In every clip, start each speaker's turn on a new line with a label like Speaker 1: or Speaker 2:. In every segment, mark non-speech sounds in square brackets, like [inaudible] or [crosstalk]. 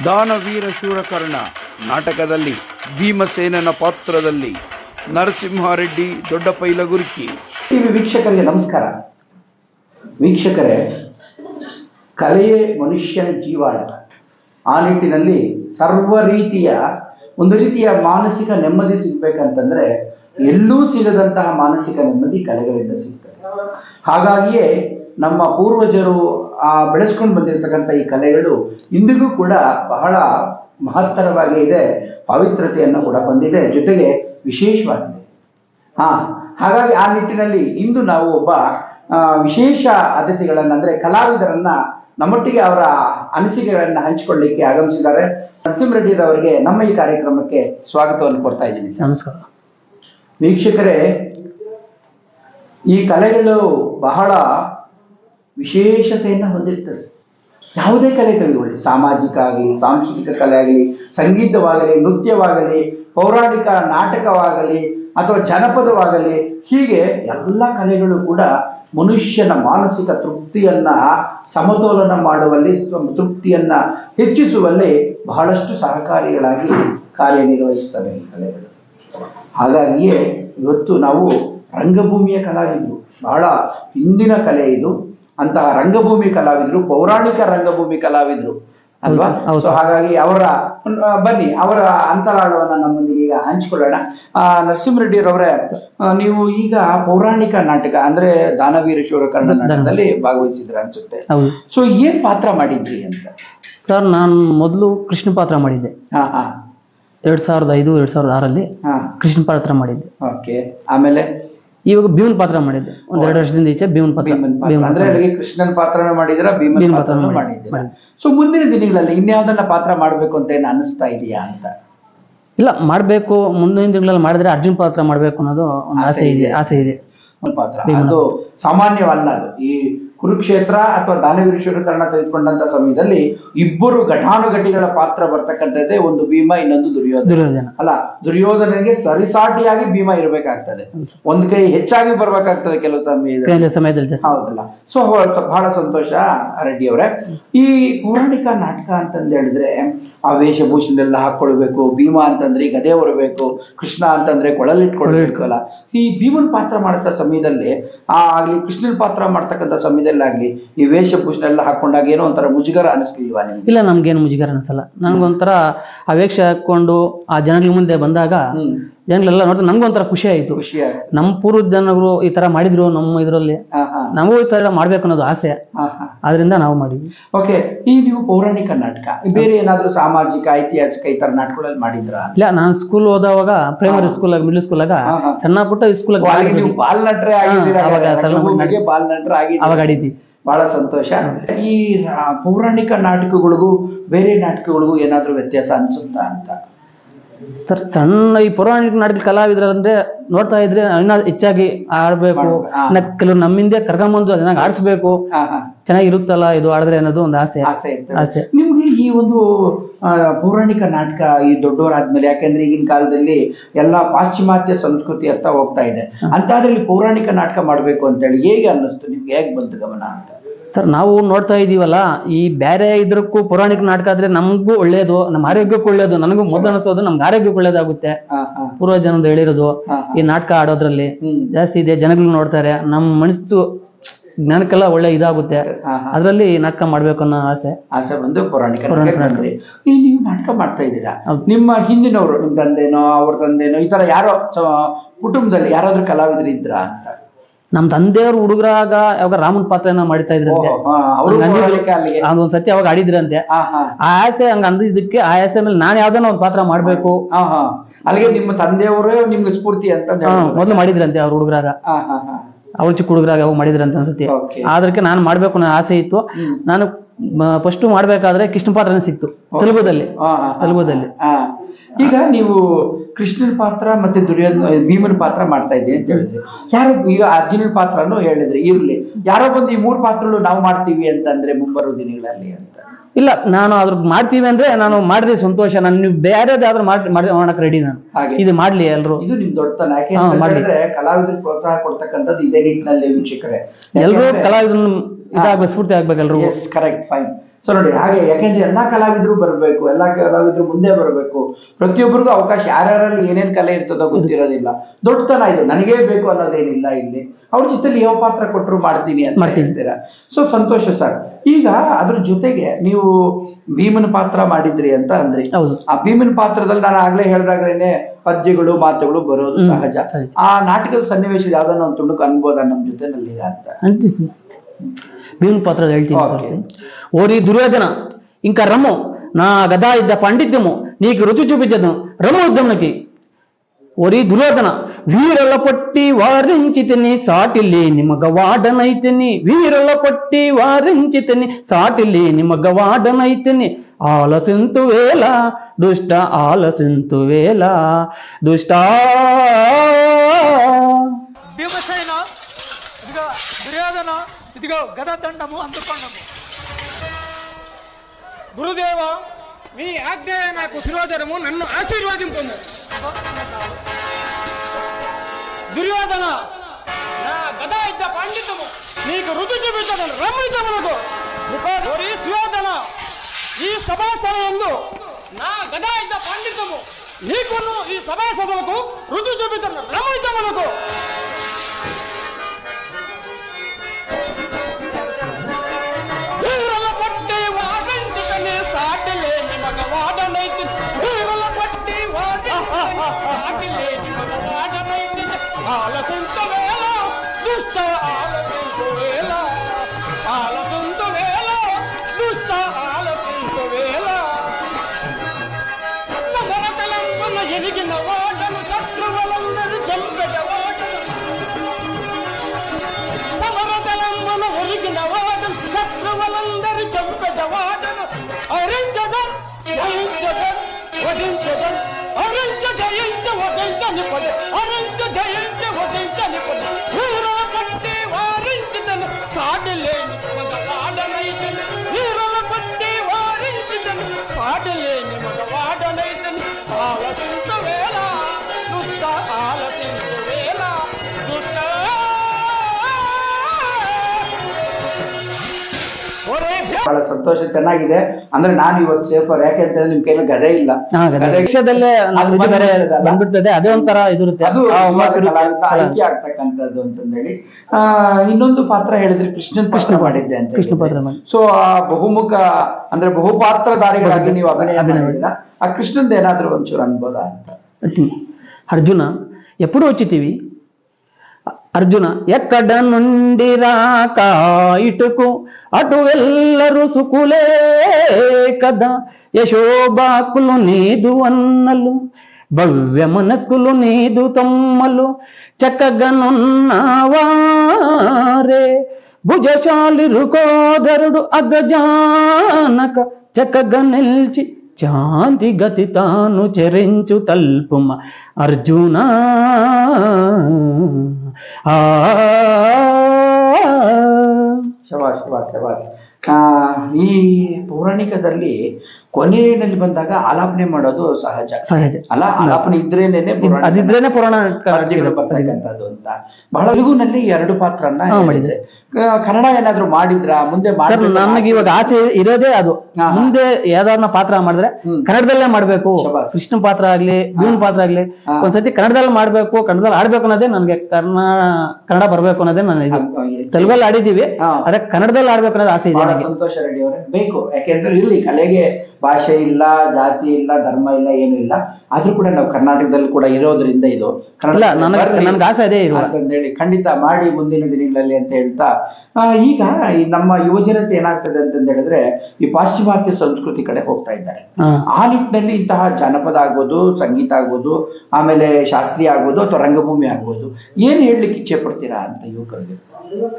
Speaker 1: ದಾನವೀರ ಶೂರಕರ್ಣ ನಾಟಕದಲ್ಲಿ ಭೀಮಸೇನನ ಪಾತ್ರದಲ್ಲಿ ನರಸಿಂಹಾರೆಡ್ಡಿ ದೊಡ್ಡ ಪೈಲಗುರ್ಕಿ
Speaker 2: ಟಿವಿ ವೀಕ್ಷಕರಿಗೆ ನಮಸ್ಕಾರ. ವೀಕ್ಷಕರೇ, ಕಲೆಯೇ ಮನುಷ್ಯನ ಜೀವಾಳ. ಆ ನಿಟ್ಟಿನಲ್ಲಿ ಸರ್ವ ರೀತಿಯ, ಒಂದು ರೀತಿಯ ಮಾನಸಿಕ ನೆಮ್ಮದಿ ಸಿಗ್ಬೇಕಂತಂದ್ರೆ ಎಲ್ಲೂ ಸಿಗದಂತಹ ಮಾನಸಿಕ ನೆಮ್ಮದಿ ಕಲೆಗಳಿಂದ ಸಿಗ್ತದೆ. ಹಾಗಾಗಿಯೇ ನಮ್ಮ ಪೂರ್ವಜರು ಆ ಬೆಳೆಸ್ಕೊಂಡು ಬಂದಿರತಕ್ಕಂಥ ಈ ಕಲೆಗಳು ಇಂದಿಗೂ ಕೂಡ ಬಹಳ ಮಹತ್ತರವಾಗಿ ಇದೆ ಪವಿತ್ರತೆಯನ್ನು ಕೂಡ ಬಂದಿದೆ ಜೊತೆಗೆ ವಿಶೇಷವಾಗಿದೆ. ಹಾ ಹಾಗಾಗಿ ಆ ನಿಟ್ಟಿನಲ್ಲಿ ಇಂದು ನಾವು ಒಬ್ಬ ವಿಶೇಷ ಅತಿಥಿಗಳನ್ನ ಅಂದ್ರೆ ಕಲಾವಿದರನ್ನ ನಮ್ಮೊಟ್ಟಿಗೆ ಅವರ ಅನಿಸಿಕೆಗಳನ್ನ ಹಂಚಿಕೊಳ್ಳಿಕ್ಕೆ ಆಗಮಿಸಿದ್ದಾರೆ. ನರಸಿಂಹರೆಡ್ಡಿರವರಿಗೆ ನಮ್ಮ ಈ ಕಾರ್ಯಕ್ರಮಕ್ಕೆ ಸ್ವಾಗತವನ್ನು ಕೊಡ್ತಾ ಇದ್ದೀನಿ.
Speaker 3: ನಮಸ್ಕಾರ.
Speaker 2: ವೀಕ್ಷಕರೇ ಈ ಕಲೆಗಳು ಬಹಳ ವಿಶೇಷತೆಯನ್ನು ಹೊಂದಿರ್ತದೆ. ಯಾವುದೇ ಕಲೆ ತೆಗೆದುಕೊಳ್ಳಿ ಸಾಮಾಜಿಕ ಆಗಲಿ, ಸಾಂಸ್ಕೃತಿಕ ಕಲೆ ಆಗಲಿ, ಸಂಗೀತವಾಗಲಿ, ನೃತ್ಯವಾಗಲಿ, ಪೌರಾಣಿಕ ನಾಟಕವಾಗಲಿ ಅಥವಾ ಜನಪದವಾಗಲಿ, ಹೀಗೆ ಎಲ್ಲ ಕಲೆಗಳು ಕೂಡ ಮನುಷ್ಯನ ಮಾನಸಿಕ ತೃಪ್ತಿಯನ್ನ ಸಮತೋಲನ ಮಾಡುವಲ್ಲಿ ತೃಪ್ತಿಯನ್ನ ಹೆಚ್ಚಿಸುವಲ್ಲಿ ಬಹಳಷ್ಟು ಸಹಕಾರಿಗಳಾಗಿ ಕಾರ್ಯನಿರ್ವಹಿಸ್ತವೆ ಈ ಕಲೆಗಳು. ಹಾಗಾಗಿಯೇ ಇವತ್ತು ನಾವು ರಂಗಭೂಮಿಯ ಕಲಾವಿದರು. ಬಹಳ ಹಿಂದಿನ ಕಲೆ ಇದು. ಅಂತಹ ರಂಗಭೂಮಿ ಕಲಾವಿದರು ಪೌರಾಣಿಕ ರಂಗಭೂಮಿ ಕಲಾವಿದರು ಅಲ್ವಾ. ಸೊ ಹಾಗಾಗಿ ಅವರ ಬನ್ನಿ ಅವರ ಅಂತರಾಳವನ್ನ ನಮ್ಮೊಂದಿಗೆ ಈಗ ಹಂಚಿಕೊಳ್ಳೋಣ. ಆ, ನರಸಿಂಹರೆಡ್ಡಿಯವರವರೇ ನೀವು ಈಗ ಪೌರಾಣಿಕ ನಾಟಕ ಅಂದ್ರೆ ದಾನವೀರ ಶಿವರ
Speaker 3: ಕನ್ನಡದಲ್ಲಿ
Speaker 2: ನಾಟಕದಲ್ಲಿ ಭಾಗವಹಿಸಿದ್ರ ಅನ್ಸುತ್ತೆ. ಸೊ ಏನ್ ಪಾತ್ರ ಮಾಡಿದ್ರಿ ಅಂತ?
Speaker 3: ಸರ್ ನಾನು ಮೊದಲು ಕೃಷ್ಣ ಪಾತ್ರ ಮಾಡಿದ್ದೆ.
Speaker 2: ಹಾ ಹಾ.
Speaker 3: ಎರಡ್ ಸಾವಿರದ ಐದು ಎರಡ್ ಸಾವಿರದ ಆರಲ್ಲಿ ಕೃಷ್ಣ ಪಾತ್ರ ಮಾಡಿದ್ದೆ.
Speaker 2: ಓಕೆ. ಆಮೇಲೆ?
Speaker 3: ಇವಾಗ ಭೀಮನ್ ಪಾತ್ರ ಮಾಡಿದ್ದೆ. ಒಂದ್ ಎರಡು ವರ್ಷದಿಂದ ಈಚೆ ಭೀಮನ್ ಪಾತ್ರ
Speaker 2: ಅಂದ್ರೆ ಕೃಷ್ಣನ ಪಾತ್ರನ ಮಾಡಿದಿರ ಭೀಮನ್ ಪಾತ್ರ
Speaker 3: ಮಾಡಿದ್ದೆ.
Speaker 2: ಸೊ ಮುಂದಿನ ದಿನಗಳಲ್ಲಿ ಇನ್ಯಾವ್ದನ್ನ ಪಾತ್ರ ಮಾಡ್ಬೇಕು ಅಂತ ಏನ್ ಅನಿಸ್ತಾ ಇದೆಯಾ ಅಂತ?
Speaker 3: ಇಲ್ಲ ಮಾಡ್ಬೇಕು ಮುಂದಿನ ದಿನಗಳಲ್ಲಿ ಮಾಡಿದ್ರೆ ಅರ್ಜುನ್ ಪಾತ್ರ ಮಾಡ್ಬೇಕು ಅನ್ನೋದು ಒಂದು
Speaker 2: ಆಸೆ
Speaker 3: ಇದೆ. ಆಸೆ ಇದೆ.
Speaker 2: ಪಾತ್ರ. ಅದು ಸಾಮಾನ್ಯವಲ್ಲ ಅದು. ಈ ಕುರುಕ್ಷೇತ್ರ ಅಥವಾ ದಾನವೀರೇಶ್ವರ ಶೂರಕರ್ಣ ತೆಗೆದುಕೊಂಡಂತ ಸಮಯದಲ್ಲಿ ಇಬ್ಬರು ಘಟಾನುಘಟಿಗಳ ಪಾತ್ರ ಬರ್ತಕ್ಕಂಥದ್ದೇ ಒಂದು ಭೀಮ ಇನ್ನೊಂದು ದುರ್ಯೋಧನ. ಅಲ್ಲ ದುರ್ಯೋಧನಿಗೆ ಸರಿಸಾಟಿಯಾಗಿ ಭೀಮ ಇರಬೇಕಾಗ್ತದೆ. ಒಂದ್ ಕೈ ಹೆಚ್ಚಾಗಿ ಬರ್ಬೇಕಾಗ್ತದೆ ಕೆಲವು ಸಮಯದಲ್ಲಿ.
Speaker 3: ಸಮಯದಲ್ಲಿ
Speaker 2: ಹೌದಲ್ಲ. ಸೊ ಬಹಳ ಸಂತೋಷ ರೆಡ್ಡಿ ಅವರೇ ಈ ಪೌರಾಣಿಕ ನಾಟಕ ಅಂತಂದು ಹೇಳಿದ್ರೆ ಆ ವೇಷಭೂಷಣೆಲ್ಲ ಹಾಕೊಳ್ಬೇಕು ಭೀಮ ಅಂತಂದ್ರೆ ಗದೆ ಬರಬೇಕು ಕೃಷ್ಣ ಅಂತಂದ್ರೆ ಕೊಳಲಿಟ್ಕೊಳ್ಬೇಕಲ್ಲ ಈ ಭೀಮನ್ ಪಾತ್ರ ಮಾಡತ ಸಮಯದಲ್ಲಿ ಆ ಆಗ್ಲಿ ಕೃಷ್ಣನ್ ಪಾತ್ರ ಮಾಡ್ತಕ್ಕಂಥ ಸಮಯದಲ್ಲಿ ಆಗ್ಲಿ ಈ ವೇಷಭೂಷಣ ಎಲ್ಲ ಹಾಕೊಂಡಾಗ ಏನೋ ಒಂಥರ ಮುಜುಗರ ಅನಿಸ್ಲಿಲ್ವಾ ನಿಮ್ಗೆ?
Speaker 3: ಇಲ್ಲ ನಮ್ಗೇನು ಮುಜುಗರ ಅನ್ಸಲ್ಲ. ನನ್ಗೊಂಥರ ಆ ವೇಷ ಹಾಕೊಂಡು ಆ ಜನಗಳ ಮುಂದೆ ಬಂದಾಗ ಜನಗಳೆಲ್ಲ ನೋಡಿದ್ರೆ ಒಂಥರ ಖುಷಿ ಆಯ್ತು.
Speaker 2: ಖುಷಿ ಆಯ್ತು.
Speaker 3: ನಮ್ಮ ಪೂರ್ವ ಜನರು ಈ ತರ ಮಾಡಿದ್ರು ನಮ್ಮ ಇದರಲ್ಲಿ.
Speaker 2: ಹಾ ಹಾ.
Speaker 3: ನಮಗೂ ಈ ತರ ಮಾಡ್ಬೇಕು ಅನ್ನೋದು ಆಸೆ.
Speaker 2: ಹಾ ಹಾ.
Speaker 3: ಆದ್ರಿಂದ ನಾವು ಮಾಡಿದ್ವಿ.
Speaker 2: ಓಕೆ ಈ ನೀವು ಪೌರಾಣಿಕ ನಾಟಕ ಬೇರೆ ಏನಾದ್ರೂ ಸಾಮಾಜಿಕ ಐತಿಹಾಸಿಕ ಈ ತರ ನಾಟಕಗಳಲ್ಲಿ ಮಾಡಿದ್ರ?
Speaker 3: ಇಲ್ಲ ನಾನು ಸ್ಕೂಲ್ ಓದುವಾಗ ಪ್ರೈಮರಿ ಸ್ಕೂಲ್ ಮಿಡ್ಲ್
Speaker 2: ಸ್ಕೂಲ್ ಆಗ.
Speaker 3: ಸಣ್ಣ ಪುಟ್ಟ ಸ್ಕೂಲ್
Speaker 2: ನೀವು ಬಾಲ್ ನಟ್ರೆ ಆಗಿದ್ದೀರಾ?
Speaker 3: ಅವಾಗ ಸಣ್ಣ
Speaker 2: ಬಾಲ್ ನಟ್ರೆ ಆಗಿದ್ದೀರಾ?
Speaker 3: ಅವಾಗ ಆಡಿದ್ವಿ.
Speaker 2: ಬಹಳ ಸಂತೋಷ. ಈ ಆ, ಪೌರಾಣಿಕ ನಾಟಕಗಳಿಗೂ ಬೇರೆ ನಾಟಕಗಳಿಗೂ ಏನಾದ್ರೂ ವ್ಯತ್ಯಾಸ ಅನ್ಸುತ್ತಾ ಅಂತ?
Speaker 3: ಸರ್ ಸಣ್ಣ ಈ ಪೌರಾಣಿಕ ನಾಟಕ ಕಲಾವಿದ್ರಂದ್ರೆ ನೋಡ್ತಾ ಇದ್ರೆ ಇನ್ನ ಹೆಚ್ಚಾಗಿ ಆಡ್ಬೇಕು ಕೆಲವ್ರು ನಮ್ಮಿಂದ ಕರ್ಕೊಂಬಂದು ಅದನ್ನ ಆಡಿಸ್ಬೇಕು. ಚೆನ್ನಾಗಿರುತ್ತಲ್ಲ ಇದು ಆಡಿದ್ರೆ ಅನ್ನೋದು ಒಂದು ಆಸೆ.
Speaker 2: ಆಸೆ
Speaker 3: ಆಸೆ.
Speaker 2: ನಿಮ್ಗೆ ಈ ಒಂದು ಪೌರಾಣಿಕ ನಾಟಕ ಈ ದೊಡ್ಡವರಾದ್ಮೇಲೆ ಯಾಕೆಂದ್ರೆ ಈಗಿನ ಕಾಲದಲ್ಲಿ ಎಲ್ಲ ಪಾಶ್ಚಿಮಾತ್ಯ ಸಂಸ್ಕೃತಿ ಅಂತ ಹೋಗ್ತಾ ಇದೆ. ಅಂತಾದ್ರಲ್ಲಿ ಪೌರಾಣಿಕ ನಾಟಕ ಮಾಡ್ಬೇಕು ಅಂತೇಳಿ ಹೇಗೆ ಅನ್ನಿಸ್ತು? ನಿಮ್ಗೆ ಹೇಗೆ ಬಂತು ಗಮನ ಅಂತ?
Speaker 3: ಸರ್ ನಾವು ನೋಡ್ತಾ ಇದೀವಲ್ಲ ಈ ಬೇರೆ ಇದ್ರಕ್ಕೂ ಪೌರಾಣಿಕ ನಾಟಕ ಆದ್ರೆ ನಮಗೂ ಒಳ್ಳೇದು ನಮ್ಮ ಆರೋಗ್ಯಕ್ಕೂ ಒಳ್ಳೇದು ನನಗೂ ಮೊದಲು ಅನಿಸೋದು ನಮ್ಗೆ ಆರೋಗ್ಯಕ್ಕೆ ಒಳ್ಳೇದಾಗುತ್ತೆ. ಪೂರ್ವ ಜನದ ಹೇಳಿರೋದು ಈ ನಾಟಕ ಆಡೋದ್ರಲ್ಲಿ. ಜಾಸ್ತಿ ಇದೆ ಜನಗಳು ನೋಡ್ತಾರೆ ನಮ್ಮ ಮನಸ್ಸು ಜ್ಞಾನಕ್ಕೆಲ್ಲ ಒಳ್ಳೆ ಇದಾಗುತ್ತೆ. ಅದರಲ್ಲಿ ನಾಟಕ ಮಾಡ್ಬೇಕು ಅನ್ನೋ ಆಸೆ.
Speaker 2: ಆಸೆ ಬಂದು ಪೌರಾಣಿಕ ನೀವು ನಾಟಕ ಮಾಡ್ತಾ ಇದ್ದೀರಾ? ನಿಮ್ಮ ಹಿಂದಿನವರು ನಿಮ್ ತಂದೆನೋ ಅವ್ರ ತಂದೆನೋ ಈ ತರ ಯಾರೋ ಕುಟುಂಬದಲ್ಲಿ ಯಾರಾದ್ರೂ ಕಲಾವಿದರು ಇದ್ರಾ ಅಂತ?
Speaker 3: ನಮ್ ತಂದೆಯವ್ರ ಹುಡುಗರಾಗ ಯಾವಾಗ ರಾಮನ್ ಪಾತ್ರನ ಮಾಡ್ತಾ ಇದ್ರಂತೆ. ಅದೊಂದ್ ಸತಿ ಅವಾಗ ಆಡಿದ್ರಂತೆ. ಆ ಆಸೆ ಹಂಗ ಇದಕ್ಕೆ ಆ ಆಸೆ ಮೇಲೆ ನಾನ್ ಯಾವ್ದಾನ ಒಂದ್ ಪಾತ್ರ ಮಾಡ್ಬೇಕು.
Speaker 2: ಅಲ್ಲಿಗೆ ನಿಮ್ಮ ತಂದೆಯವರೇ ನಿಮ್ಗೆ ಸ್ಫೂರ್ತಿ ಅಂತ
Speaker 3: ಮೊದ್ಲು ಮಾಡಿದ್ರಂತೆ ಅವ್ರ ಹುಡುಗರಾಗ. ಅವ್ರ ಚಿಕ್ಕ ಹುಡುಗರಾಗ ಅವಾಗ ಮಾಡಿದ್ರಂತ ಅನ್ಸುತ್ತೆ. ಅದಕ್ಕೆ ನಾನು ಮಾಡ್ಬೇಕು ಅನ್ನೋ ಆಸೆ ಇತ್ತು. ನಾನು ಫಸ್ಟ್ ಮಾಡ್ಬೇಕಾದ್ರೆ ಕೃಷ್ಣ ಪಾತ್ರನೇ ಸಿಕ್ತು ತೆಲುಗುದಲ್ಲಿ. ತೆಲುಗುದಲ್ಲಿ.
Speaker 2: ಈಗ ನೀವು ಕೃಷ್ಣನ ಪಾತ್ರ ಮತ್ತೆ ದುರ್ಯೋಧನ ಭೀಮನ ಪಾತ್ರ ಮಾಡ್ತಾ ಇದ್ದೀನಿ ಅಂತ ಹೇಳಿದ್ರಿ. ಯಾರೋ ಈಗ ಅರ್ಜುನನ ಪಾತ್ರನೂ ಹೇಳಿದ್ರಿ ಇರ್ಲಿ. ಯಾರೋ ಬಂದು ಈ ಮೂರ್ ಪಾತ್ರಗಳು ನಾವು ಮಾಡ್ತೀವಿ ಅಂತಂದ್ರೆ ಮುಂಬರುವ ದಿನಗಳಲ್ಲಿ ಅಂತ.
Speaker 3: ಇಲ್ಲ ನಾನು ಅದ್ರ ಮಾಡ್ತೀವಿ ಅಂದ್ರೆ ನಾನು ಮಾಡಿದ್ರೆ ಸಂತೋಷ ನಾನು ನೀವು ಬೇರೆದಾದ್ರೂ ಮಾಡಿ ಮಾಡಿ- ಮಾಡಕ್ ರೆಡಿ ನಾನು. ಇದು ಮಾಡ್ಲಿ ಎಲ್ರು.
Speaker 2: ಇದು ನಿಮ್ ದೊಡ್ಡತನ. ಯಾಕೆ ಕಲಾವಿದರಿಗೆ ಪ್ರೋತ್ಸಾಹ ಕೊಡ್ತಕ್ಕಂಥದ್ದು ಇದೇ ನಿಟ್ಟಿನಲ್ಲಿ ವೀಕ್ಷಕರೇ.
Speaker 3: ಎಲ್ರು ಕಲಾವಿದ್ರು ಇದಾಗ ಸ್ಫೂರ್ತಿ ಆಗ್ಬೇಕಲ್ರು
Speaker 2: ಎಸ್ ಕರೆಕ್ಟ್ ಫೈನ್ ಸೊ ನೋಡಿ ಹಾಗೆ ಯಾಕೆಂದ್ರೆ ಎಲ್ಲಾ ಕಲಾವಿದ್ರು ಬರಬೇಕು ಎಲ್ಲಾ ಕಲಾವಿದ್ರು ಮುಂದೆ ಬರಬೇಕು. ಪ್ರತಿಯೊಬ್ಬರಿಗೂ ಅವಕಾಶ ಯಾರ್ಯಾರಲ್ಲಿ ಏನೇನ್ ಕಲೆ ಇರ್ತದೋ ಗೊತ್ತಿರೋದಿಲ್ಲ. ದೊಡ್ಡತನ ಇದು ನನಗೇ ಬೇಕು ಅನ್ನೋದೇನಿಲ್ಲ ಇಲ್ಲಿ. ಅವ್ರ ಜೊತೆಲಿ ಯಾವ ಪಾತ್ರ ಕೊಟ್ಟರು ಮಾಡ್ತೀನಿ ಅಂತ. ಹೇಳ್ತೀರಾ? ಸೊ ಸಂತೋಷ ಸರ್. ಈಗ ಅದ್ರ ಜೊತೆಗೆ ನೀವು ಭೀಮನ ಪಾತ್ರ ಮಾಡಿದ್ರಿ ಅಂತ ಅಂದ್ರಿ ಆ ಭೀಮನ ಪಾತ್ರದಲ್ಲಿ ನಾನು ಆಗ್ಲೇ ಹೇಳಿದಾಗ್ಲೇನೆ ಪದ್ಯಗಳು ಮಾತುಗಳು ಬರೋದು ಸಹಜ. ಆ ನಾಟಕದ ಸನ್ನಿವೇಶ ಯಾವ್ದನ್ನ ಒಂದು ತುಣುಕು ಅನ್ಬೋದ ನಮ್ಮ ಜೊತೆನಲ್ಲಿ ಅಂತ?
Speaker 3: అంటిస్తుంది భీముని పాత్ర ಹೇಳ್ತೀನಿ
Speaker 2: ఓకే.
Speaker 3: సార్. ఓరి దుర్యోధన ఇంకా రమ్ము నా గదా ఇద్ద పాండిత్యము నీకు రుచి చూపించదు రమ్ము యుద్ధంకి ఓరి దుర్యోధన వీరుల పట్టి వారించి తిని సాటి లేని మగవాడనైతిని వీరుల పట్టి వారించి తిని సాటి లేని మగవాడనైతిని ఆలసింతు వేళ దుష్ట ఆలసింతు వేళ దుష్ట
Speaker 4: భీమసేన ఇదిగో దుర్యోధన ఇదిగో గదదండము అందుకొండము
Speaker 5: గురుదేవ మీ ఆజ్ఞయ నాకు శిరోధరము నన్ను ఆశీర్వదింపును దుర్యోధన నా గదా యుద్ధ పండితము నీకు రుచి చూపించదను రమ్మితములకు సుయోధన ఈ సభాసనందు నా గదా యుద్ధ పండితము నీకును ఈ సభాసదులకు రుచి చూపించను. రమ్మితములకు వధించదం. అరించ జయించ వధించని పద అరించ జయించ వధించని పద
Speaker 2: ಬಹಳ ಸಂತೋಷ ಚೆನ್ನಾಗಿದೆ. ಅಂದ್ರೆ ನಾನು ಇವತ್ತು ಸೇಫರ್ ಯಾಕೆ ಅಂತಂದ್ರೆ ನಿಮ್ ಕೈಯಲ್ಲಿ ಗದೆ ಇಲ್ಲ.
Speaker 3: ಬಂದ್ಬಿಡ್ತದೆ. ಅದೇ ಒಂಥರ ಇದಿರುತ್ತೆ.
Speaker 2: ಅದು ಆಯ್ಕೆ ಆಗ್ತಕ್ಕಂಥದ್ದು ಅಂತಂದೇಳಿ. ಆ ಇನ್ನೊಂದು ಪಾತ್ರ ಹೇಳಿದ್ರೆ ಕೃಷ್ಣನ್ ಕೃಷ್ಣ ಮಾಡಿದ್ದೆ ಅಂತ
Speaker 3: ಕೃಷ್ಣ ಪಾತ್ರ
Speaker 2: ಸೊ ಆ ಬಹುಮುಖ ಅಂದ್ರೆ ಬಹುಪಾತ್ರಧಾರಿಗಳಾಗಿ ನೀವು ಅಭಿನಯ ಮಾಡಿದ್ರ ಆ ಕೃಷ್ಣಂದ ಏನಾದ್ರೂ ಒಂಚೂರು ಅನ್ಬೋದ ಅಂತ?
Speaker 3: ಅರ್ಜುನ ಎಪ್ಪಡೂ ಹಚ್ಚಿತೀವಿ అర్జున ఎక్కడ నుండి రాక ఇటుకు అటు వెళ్ళరు సుకులే కదా యశోబాకులు నీదు అన్నలు భవ్య మనస్కులు నీదు తమ్మలు చక్కగనున్నవారే భుజశాలి రుకోదరుడు అగజానక చక్కగా నిల్చి శాంతి గతి తాను చెరించు తల్పుమ అర్జున.
Speaker 2: शबास शबास शबास मी ಪೌರಾಣಿಕದಲ್ಲಿ ಕೊನೆಯಲ್ಲಿ ಬಂದಾಗ ಆಲಾಪನೆ ಮಾಡೋದು ಸಹಜ.
Speaker 3: ಸಹಜ.
Speaker 2: ಅಲ್ಲ ಆಲಾಪನೆ ಇದ್ರೇನೆ
Speaker 3: ಅದಿದ್ರೇನೆ ಪುರಾಣ
Speaker 2: ಬರ್ತಕ್ಕಂಥದ್ದು ಅಂತ. ಬಹಳ ತೆಲುಗುನಲ್ಲಿ ಎರಡು ಪಾತ್ರನ
Speaker 3: ಹಾ,
Speaker 2: ಮಾಡಿದ್ರೆ ಕನ್ನಡ ಏನಾದ್ರು ಮಾಡಿದ್ರ? ಮುಂದೆ
Speaker 3: ನನಗೆ ಇವಾಗ ಆಸೆ ಇರೋದೇ ಅದು. ಮುಂದೆ ಯಾವ್ದಾರ ಪಾತ್ರ ಮಾಡಿದ್ರೆ ಕನ್ನಡದಲ್ಲೇ ಮಾಡ್ಬೇಕು. ಕೃಷ್ಣ ಪಾತ್ರ ಆಗ್ಲಿ ಭೂಮಿ ಪಾತ್ರ ಆಗ್ಲಿ. ಒಂದ್ಸತಿ ಕನ್ನಡದಲ್ಲಿ ಮಾಡ್ಬೇಕು ಕನ್ನಡದಲ್ಲಿ ಆಡ್ಬೇಕು ಅನ್ನೋದೇ ನನ್ಗೆ ಕನ್ನಡ ಕನ್ನಡ ಬರ್ಬೇಕು ಅನ್ನೋದೇ ನನ್ನ ಇದು. ತೆಲುಗಲ್ಲಿ ಆಡಿದೀವಿ
Speaker 2: ಅದಕ್ಕೆ
Speaker 3: ಅದೇ ಕನ್ನಡದಲ್ಲಿ ಆಡ್ಬೇಕು ಅನ್ನೋದು ಆಸೆ ಇದೆ
Speaker 2: ಸಂತೋಷ ರೆಡ್ಡಿ ಅವರೇ. ಬೇಕು ಯಾಕೆಂದ್ರೆ ಇಲ್ಲಿ ಕಲೆಗೆ ಭಾಷೆ ಇಲ್ಲ ಜಾತಿ ಇಲ್ಲ ಧರ್ಮ ಇಲ್ಲ ಏನು ಇಲ್ಲ. ಆದ್ರೂ ಕೂಡ ನಾವು ಕರ್ನಾಟಕದಲ್ಲಿ ಕೂಡ ಇರೋದ್ರಿಂದ ಇದು.
Speaker 3: ಹೇಳಿ
Speaker 2: ಕನ್ನಡ
Speaker 3: ನನಗೆ ನನ್ಗೆ ಆಸೆ ಅದೇ
Speaker 2: ಅಂತಂದೇಳಿ ಖಂಡಿತ ಮಾಡಿ ಮುಂದಿನ ದಿನಗಳಲ್ಲಿ ಅಂತ ಹೇಳ್ತಾ. ಈಗ ನಮ್ಮ ಯುವಜನತೆ ಏನಾಗ್ತದೆ ಅಂತಂದ ಹೇಳಿದ್ರೆ ಈ ಪಾಶ್ಚಿಮಾತ್ಯ ಸಂಸ್ಕೃತಿ ಕಡೆ ಹೋಗ್ತಾ ಇದ್ದಾರೆ. ಆ ನಿಟ್ಟಿನಲ್ಲಿ ಇಂತಹ ಜಾನಪದ ಆಗ್ಬೋದು ಸಂಗೀತ ಆಗ್ಬೋದು ಆಮೇಲೆ ಶಾಸ್ತ್ರೀಯ ಆಗ್ಬೋದು ಅಥವಾ ರಂಗಭೂಮಿ ಆಗ್ಬೋದು. ಏನು ಹೇಳಲಿಕ್ಕೆ ಇಚ್ಛೆ ಪಡ್ತೀರಾ ಅಂತ ಯುವಕರಿಗೆ?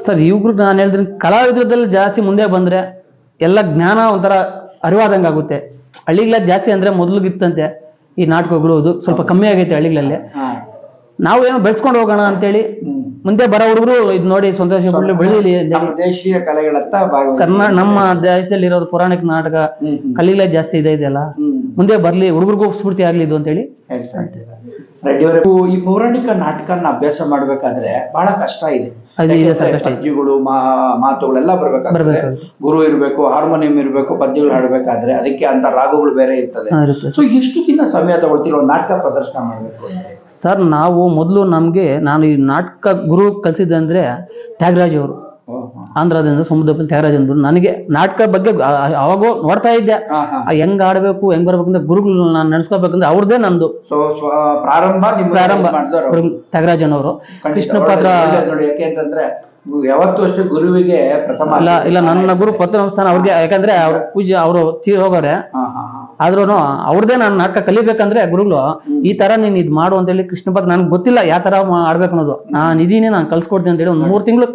Speaker 3: ಸರ್ ಯುವಕರು ನಾನು ಹೇಳಿದ್ರೆ ಕಲಾವಿದ್ರದಲ್ಲಿ ಜಾಸ್ತಿ ಮುಂದೆ ಬಂದ್ರೆ ಎಲ್ಲ ಜ್ಞಾನ ಒಂಥರ ಅರಿವಾದಂಗಾಗುತ್ತೆ ಹಳ್ಳಿಗಳ ಜಾಸ್ತಿ ಅಂದ್ರೆ ಮೊದಲಿಗಿತ್ತಂತೆ ಈ ನಾಟಕಗಳು ಅದು ಸ್ವಲ್ಪ ಕಮ್ಮಿ ಆಗೈತೆ ಹಳ್ಳಿಗಳಲ್ಲಿ. ನಾವು ಏನೋ ಬೆಳೆಸ್ಕೊಂಡು ಹೋಗೋಣ ಅಂತೇಳಿ ಮುಂದೆ ಬರೋ ಹುಡುಗರು ಇದು ನೋಡಿ ಸಂತೋಷ ಪಡ್ಲಿ ಬೆಳೀಲಿ
Speaker 2: ದೇಶೀಯ ಕಲೆಗಳತ್ತ ಕರ್ನಾಟಕ
Speaker 3: ಕರ್ನಾ ನಮ್ಮ ದೇಶದಲ್ಲಿ ಇರೋದು ಪೌರಾಣಿಕ ನಾಟಕ. ಕಲೀಲೇ ಜಾಸ್ತಿ ಇದೆ ಇದೆಲ್ಲ.
Speaker 2: ಹ್ಮ್.
Speaker 3: ಮುಂದೆ ಬರ್ಲಿ ಹುಡುಗರಿಗೂ ಸ್ಫೂರ್ತಿ ಆಗ್ಲಿ ಇದು ಅಂತೇಳಿ.
Speaker 2: ಈ ಪೌರಾಣಿಕ ನಾಟಕನ ಅಭ್ಯಾಸ ಮಾಡ್ಬೇಕಾದ್ರೆ ಬಹಳ ಕಷ್ಟ ಇದೆ. ಪದ್ಯಗಳು ಮಾತುಗಳೆಲ್ಲ ಬರ್ಬೇಕಾಗ್ತದೆ. ಗುರು ಇರಬೇಕು ಹಾರ್ಮೋನಿಯಂ ಇರಬೇಕು ಪದ್ಯಗಳು ಹಾಡಬೇಕಾದ್ರೆ ಅದಕ್ಕೆ ಅಂತ ರಾಗಗಳು ಬೇರೆ ಇರ್ತದೆ. ಸೊ ಎಷ್ಟು ದಿನ ಸಮಯ ತಗೊಳ್ತೀರ ಒಂದು ನಾಟಕ ಪ್ರದರ್ಶನ ಮಾಡಬೇಕು
Speaker 3: ಸರ್ ನಾವು ಮೊದಲು ನಮಗೆ ನಾನು ಈ ನಾಟಕ ಗುರು ಕಲಿಸಿದ್ದಂದ್ರೆ ಅಂದರೆ ತ್ಯಾಗರಾಜ್ ಅವರು. ಆಂಧ್ರದಿಂದ ಸಮುದ್ರದಲ್ಲಿ ತ್ಯಾಗರಾಜ್ ಅಂದ್ರು ನನಗೆ ನಾಟಕ ಬಗ್ಗೆ ಅವಾಗೋ ನೋಡ್ತಾ ಇದ್ದೆ. ಹೆಂಗ್ ಆಡ್ಬೇಕು ಹೆಂಗ್ ಬರ್ಬೇಕು ಅಂತ ಗುರುಗಳು ನಾನು ನೆನೆಸ್ಕೋಬೇಕಂದ್ರೆ ಅವ್ರದೇ ನಂದು.
Speaker 2: ಪ್ರಾರಂಭ
Speaker 3: ಪ್ರಾರಂಭ ತ್ಯಾಗರಾಜ್
Speaker 2: ಖಂಡಿತ.
Speaker 3: ಕೃಷ್ಣ ಪಾತ್ರ
Speaker 2: ಒಳ್ಳೆದು ನೋಡಿ ಯಾಕೆ ಅಂತಂದ್ರೆ ಯಾವತ್ತೂ ಅಷ್ಟೇ ಗುರುವಿಗೆ ಪ್ರಥಮ
Speaker 3: ಇಲ್ಲ ಇಲ್ಲ ನನ್ನ ಗುರು ಪತ್ರ ಸ್ಥಾನ ಅವ್ರಿಗೆ ಯಾಕಂದ್ರೆ ಅವ್ರ ಪೂಜೆ ಅವರು ತೀರ್ ಹೋಗೋರೆ. ಆದ್ರೂ ಅವ್ರದೇ ನಾನು ನಾಟಕ ಕಲಿಬೇಕಂದ್ರೆ ಗುರುಗಳು ಈ ತರ ನೀನ್ ಇದ್ ಮಾಡು ಅಂತ ಹೇಳಿ ಕೃಷ್ಣ ಪಾತ್ರ ನನ್ಗೆ ಗೊತ್ತಿಲ್ಲ ಯಾವ ತರ ಆಡ್ಬೇಕು ಅನ್ನೋದು. ನಾನು ಇದೀನಿ ನಾನು ಕಲ್ಸ್ಕೊಡ್ತೀನಿ ಅಂತ ಹೇಳಿ ಒಂದ್ ಮೂರ್ ತಿಂಗಳು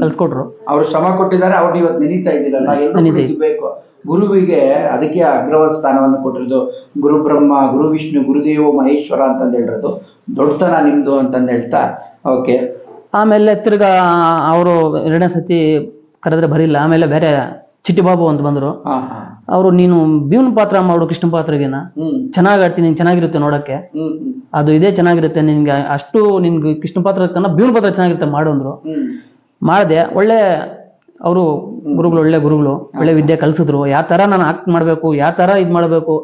Speaker 3: ಕಲ್ಸ್ಕೊಟ್ರು.
Speaker 2: ಅವ್ರು ಶ್ರಮ ಕೊಟ್ಟಿದ್ದಾರೆ ಅವ್ರು ಇವತ್ತು ನೆನೀತಾ ಇದ್ದೀರಲ್ಲ. ಎಲ್ಲರೂ ಬೇಕು. ಗುರುವಿಗೆ ಅದಕ್ಕೆ ಅಗ್ರವಾದ ಸ್ಥಾನವನ್ನು ಕೊಟ್ಟಿರೋದು ಗುರು ಬ್ರಹ್ಮ ಗುರು ವಿಷ್ಣು ಗುರುದೇವ ಮಹೇಶ್ವರ ಅಂತಂದು ಹೇಳಿರೋದು. ದೊಡ್ಡತನ ನಿಮ್ದು ಅಂತಂದು ಹೇಳ್ತಾ. ಓಕೆ.
Speaker 3: ಆಮೇಲೆ ತಿರ್ಗಾ ಅವರು ಎರಡನೇ ಸತಿ ಕರೆದ್ರೆ ಬರಿಲ್ಲ. ಆಮೇಲೆ ಬೇರೆ ಚಿಟ್ಟಿ ಬಾಬು ಅಂತ ಬಂದ್ರು. ಅವರು ನೀನು ಭೀಮನ್ ಪಾತ್ರ ಮಾಡು ಕೃಷ್ಣ ಪಾತ್ರಗಿನ.
Speaker 2: ಚೆನ್ನಾಗಿ
Speaker 3: ಚೆನ್ನಾಗ್ ಆಡ್ತೀನಿ ನೀನ್ ಚೆನ್ನಾಗಿರುತ್ತೆ ನೋಡಕ್ಕೆ. ಅದು ಇದೇ ಚೆನ್ನಾಗಿರುತ್ತೆ ನಿನ್ಗೆ ಅಷ್ಟು ನಿನ್ಗೆ ಕೃಷ್ಣ ಪಾತ್ರಕ್ಕನ್ನ ಭೀಮನ್ ಪಾತ್ರ ಚೆನ್ನಾಗಿರುತ್ತೆ ಮಾಡು ಅಂದ್ರು. ಮಾಡಿದೆ ಒಳ್ಳೆ ಅವರು ಗುರುಗಳು ಒಳ್ಳೆ ಗುರುಗಳು ಒಳ್ಳೆ ವಿದ್ಯೆ ಕಲಿಸಿದ್ರು. ಯಾವ ಥರ ನಾನು ಆಕ್ಟ್ ಮಾಡಬೇಕು ಯಾವ ಥರ ಇದು ಮಾಡಬೇಕು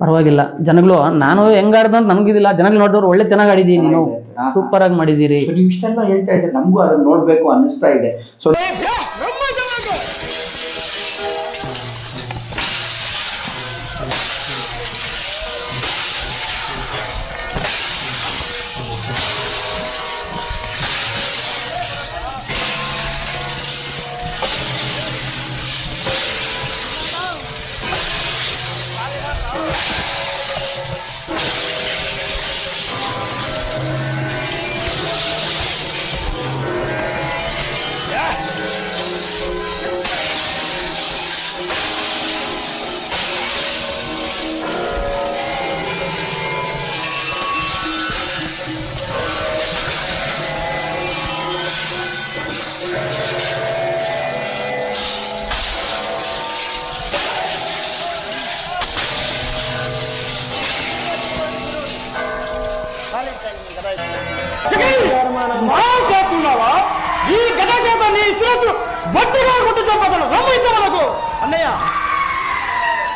Speaker 3: ಪರವಾಗಿಲ್ಲ. ಜನಗಳು ನಾನು ಹೆಂಗ್ ಆಡ್ದಂತ ನಮ್ಗಿದಿಲ್ಲ ಜನಗಳು ನೋಡಿದವ್ರು ಒಳ್ಳೆ ಚೆನ್ನಾಗಿ ಆಡಿದೀನಿ.
Speaker 2: ಹಾ.
Speaker 3: ಸೂಪರ್ ಆಗಿ
Speaker 2: ಮಾಡಿದ್ದೀರಿ ನೀವು ಇಷ್ಟೆಲ್ಲ ಹೇಳ್ತಾ ಇದ್ದೆ ನಮಗೂ ಅದನ್ನ ನೋಡಬೇಕು ಅನ್ನಿಸ್ತಾ ಇದೆ.
Speaker 5: So Thank
Speaker 6: you.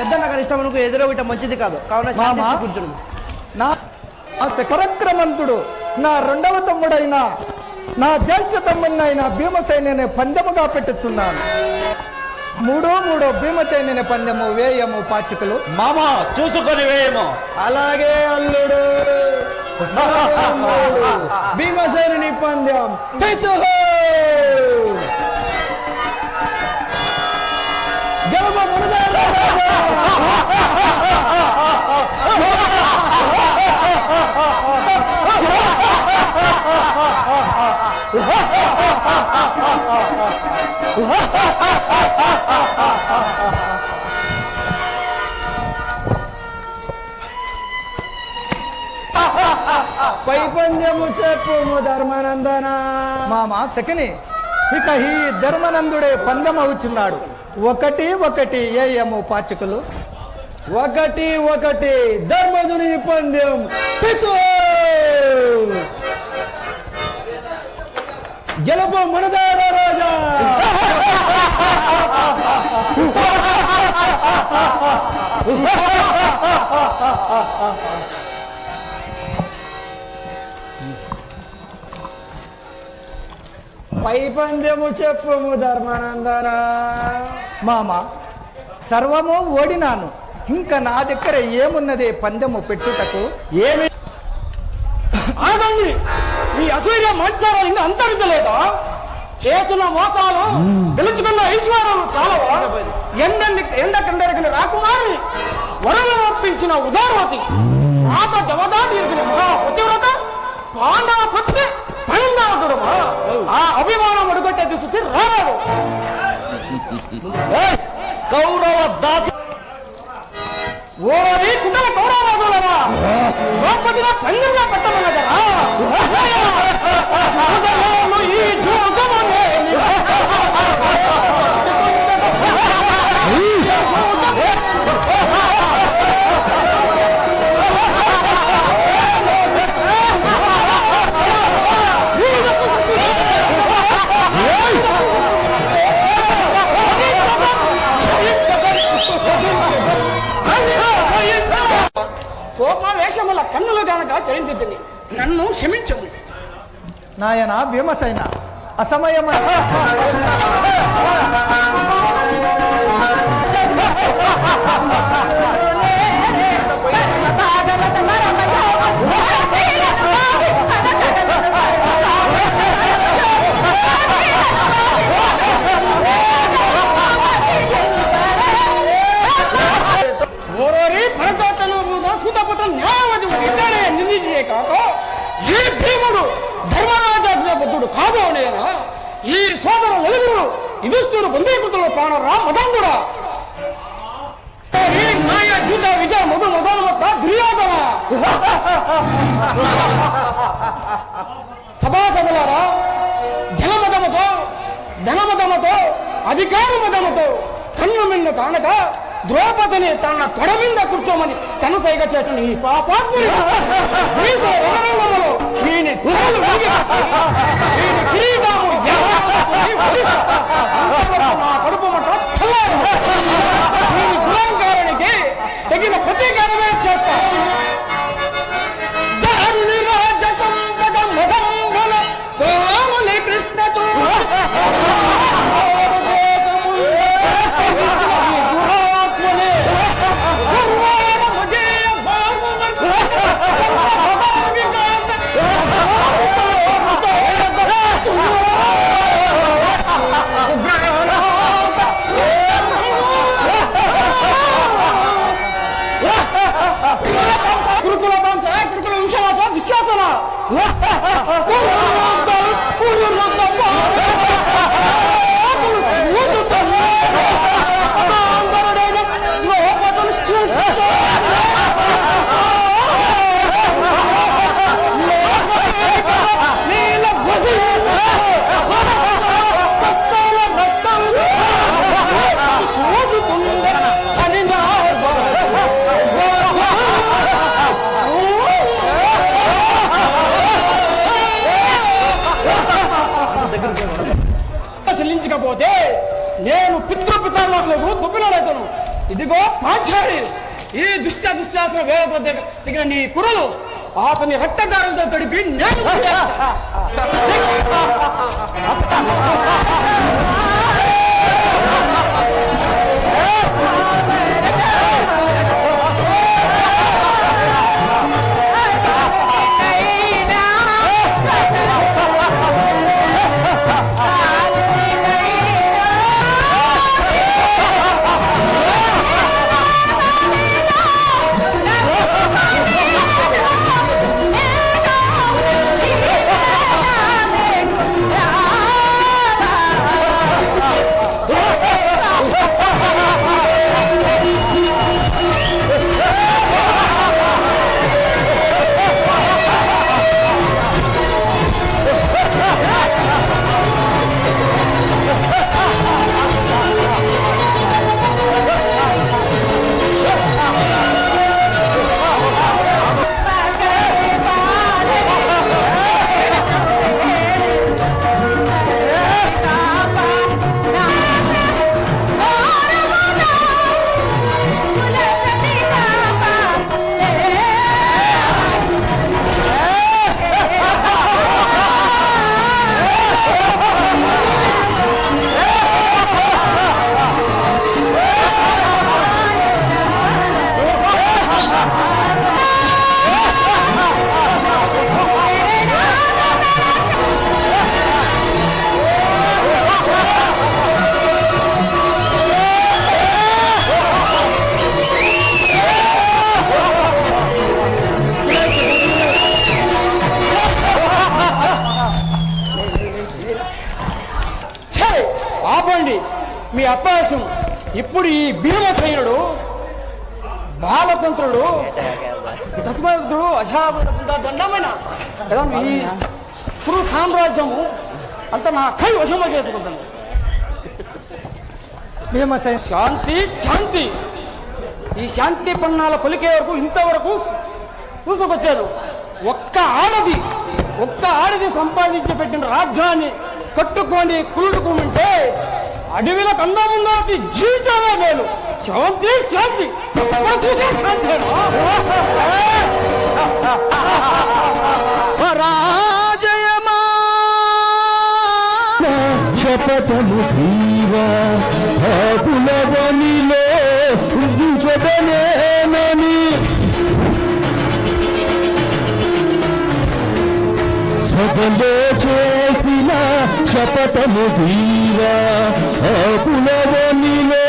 Speaker 6: పెద్దన్న గారి ఇష్టం అనుకో ఎదురు ఇట్ట మంచిది కాదు. కావున కూర్చును
Speaker 4: నా ఆ శకరక్రమంతుడు నా రెండవ తమ్ముడైన నా జ్యేష్ఠ తమ్ముడినైన భీమసేననే పందెముగా పెట్టుచున్నాను. మూడో మూడో భీమసేననే పందెము వేయము పాచికలు.
Speaker 5: మామ చూసుకొని వేయము.
Speaker 6: అలాగే అల్లుడు. భీమసేనుని పందెం. పై పందెము చెప్పుము ధర్మానందన
Speaker 4: మామ సెకని ఇక ఈ ధర్మనందుడే పందెం అవుచున్నాడు ఒకటి ఒకటి ఏయము పాచికలు.
Speaker 6: ఒకటి ఒకటి ధర్మధుని పందెం పితు గెలుపు మనదార రాజా. పై పందెము చెప్పుము ధర్మానందన.
Speaker 4: మామ సర్వము ఓడినాను. ఇంకా నా దగ్గర ఏమున్నది పందెము పెట్టుటకు?
Speaker 5: ఏమి అసూయ మంచాలు ఇంకా అంతరించలేదా? చేసిన మోసాలు పిలుచుకున్న ఐశ్వర్యాలు చాలా ఎండండి ఎండ రాకుమారి వరలు ఒప్పించిన ఉదారవతి పాప జవదా తీరికిన మహాపతివ్రత పాండవ పత్తి పైందవతుడు ఆ అభిమానం అడుగట్టేది దిశ రావాడు కౌరవ దాత. ఓరి కుటుంబ కౌరవ ద్రౌపదిగా పందిరిగా పెట్టమన్న
Speaker 4: నాయన భీమసైన అసమయమైన [laughs] [laughs]
Speaker 5: ಅಧಿಕಾರ ಮದಮತು ಕಣ್ಣು ಕಾಣಕ ದ್ರೌಪದಿನಿ ತನ್ನ ತೊಡಮಿಂದ ಕೂರ್ಚೋಮನಿ ಕನಸೈಗ చేసిన ఈ పాపాత్ముడు కడుపు తగిన ప్రతీకారమే చేస్తా పితృపితాలకు దుబ్బినాడైతాను ఇదిగో పాంచాలి. ఈ దుష్ట దుశ్శాసన వేలతో దిగ- దిగిన నీ కురలు అతని రక్తదారంతో తడిపి నేను [laughs] ఆపండి. మీ అప్పాసం ఇప్పుడు ఈ భీమసేనుడు బాలతంత్రుడు దశమధుడు అశాబుడు దండమైన కదా ఈ కురు సామ్రాజ్యము అంత నా కై వశమ చేసుకుంటాను
Speaker 4: భీమసేన
Speaker 5: శాంతి శాంతి. ఈ శాంతి పన్నాల పలికే వరకు ఇంతవరకు చూసుకొచ్చాను ఒక్క ఆడది ఒక్క ఆడది సంపాదించి పెట్టిన రాజ్యాన్ని కట్టుకొని కుళ్ళుకుంటే అడవిలో కందముందో జీవితాలే నేను శాంతి. శాంతి చూసే సదలో
Speaker 7: శపథము తీవ ఆకులవనిలో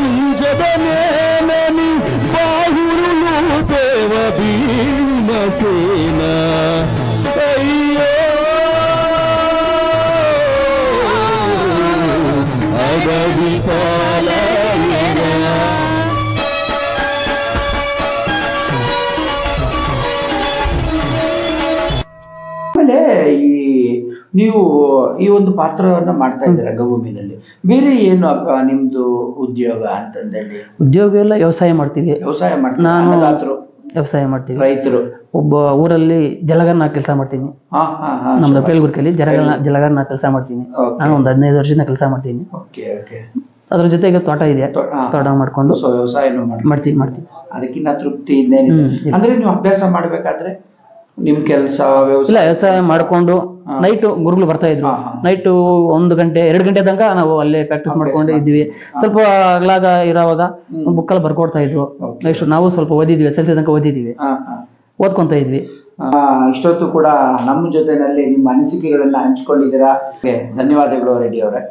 Speaker 7: ఉంచదనేనని బాహురులు దేవ భీమసేన. అయ్యో! అగది
Speaker 2: పా ನೀವು ಈ ಒಂದು ಪಾತ್ರವನ್ನ ಮಾಡ್ತಾ ಇದ್ದೀರ ರಂಗಭೂಮಿನಲ್ಲಿ ಬೇರೆ ಏನು ಅಪ್ಪ ನಿಮ್ದು ಉದ್ಯೋಗ ಅಂತಂದೇಳಿ?
Speaker 3: ಉದ್ಯೋಗ ಎಲ್ಲ ವ್ಯವಸಾಯ ಮಾಡ್ತೀವಿ
Speaker 2: ವ್ಯವಸಾಯ ಮಾಡ್ತೀವಿ
Speaker 3: ನಾನು
Speaker 2: ಅನ್ನದಾತರು
Speaker 3: ವ್ಯವಸಾಯ ಮಾಡ್ತೀವಿ
Speaker 2: ರೈತರು?
Speaker 3: ಒಬ್ಬ ಊರಲ್ಲಿ ಜಲಗನ್ನ ಕೆಲಸ ಮಾಡ್ತೀನಿ.
Speaker 2: ಹಾ ಹಾ ಹಾ
Speaker 3: ನಮ್ದು ಪೇಲ್ಗುರ್ಕಲ್ಲಿ ಜಲಗನ್ನ ಜಲಗನ್ನ ಕೆಲಸ ಮಾಡ್ತೀನಿ.
Speaker 2: Okay.
Speaker 3: ನಾನು ಒಂದು ಹದಿನೈದು ವರ್ಷದಿಂದ ಕೆಲಸ ಮಾಡ್ತೀನಿ.
Speaker 2: Okay okay.
Speaker 3: ಅದ್ರ ಜೊತೆಗೆ ತೋಟ ಇದೆ.
Speaker 2: ತೋ- ಹಾ.
Speaker 3: ತೋಟ ಮಾಡ್ಕೊಂಡು
Speaker 2: ಸೊ ವ್ಯವಸಾಯನೂ ಮಾಡ್ತೀನಿ
Speaker 3: ಮಾಡ್ತೀವಿ ಮಾಡ್ತೀವಿ.
Speaker 2: ಅದಕ್ಕಿಂತ ತೃಪ್ತಿ ಇನ್ನೇನಿದೆ?
Speaker 3: ಹ್ಮ್,
Speaker 2: ಅಂದ್ರೆ ನೀವು ಅಭ್ಯಾಸ ಮಾಡ್ಬೇಕಾದ್ರೆ ನಿಮ್ ಕೆಲಸ
Speaker 3: ಇಲ್ಲ
Speaker 2: ವ್ಯವಸಾಯ
Speaker 3: ವ್ಯವಸಾಯ ಮಾಡ್ಕೊಂಡು. ನೈಟ್ ಗುರುಗಳು ಬರ್ತಾ ಇದ್ರು. ನೈಟ್ ಒಂದು ಗಂಟೆ ಎರಡು ಗಂಟೆ ತನಕ ನಾವು ಅಲ್ಲೇ ಪ್ರಾಕ್ಟೀಸ್ ಮಾಡ್ಕೊಂಡು ಇದ್ವಿ ಸ್ವಲ್ಪ ಅಗ್ಲಾಗ ಇರೋವಾಗ
Speaker 2: ಬುಕ್
Speaker 3: ಅಲ್ಲಿ ಬರ್ಕೊಡ್ತಾ ಇದ್ರು. ನೆಕ್ಸ್ಟ್ ನಾವು ಸ್ವಲ್ಪ ಓದಿದ್ವಿ ಎಸ್ ಎಲ್ ಸಿ ತನಕ ಓದಿದ್ವಿ. ಓದ್ಕೊಂತ ಇದ್ವಿ.
Speaker 2: ಇಷ್ಟೊತ್ತು ಕೂಡ ನಮ್ಮ ಜೊತೆನಲ್ಲಿ ನಿಮ್ಮ ಅನಿಸಿಕೆಗಳನ್ನ ಹಂಚ್ಕೊಂಡಿದ್ದೀರಾ? ಧನ್ಯವಾದಗಳು ರೆಡ್ಡಿ ಅವರೇ.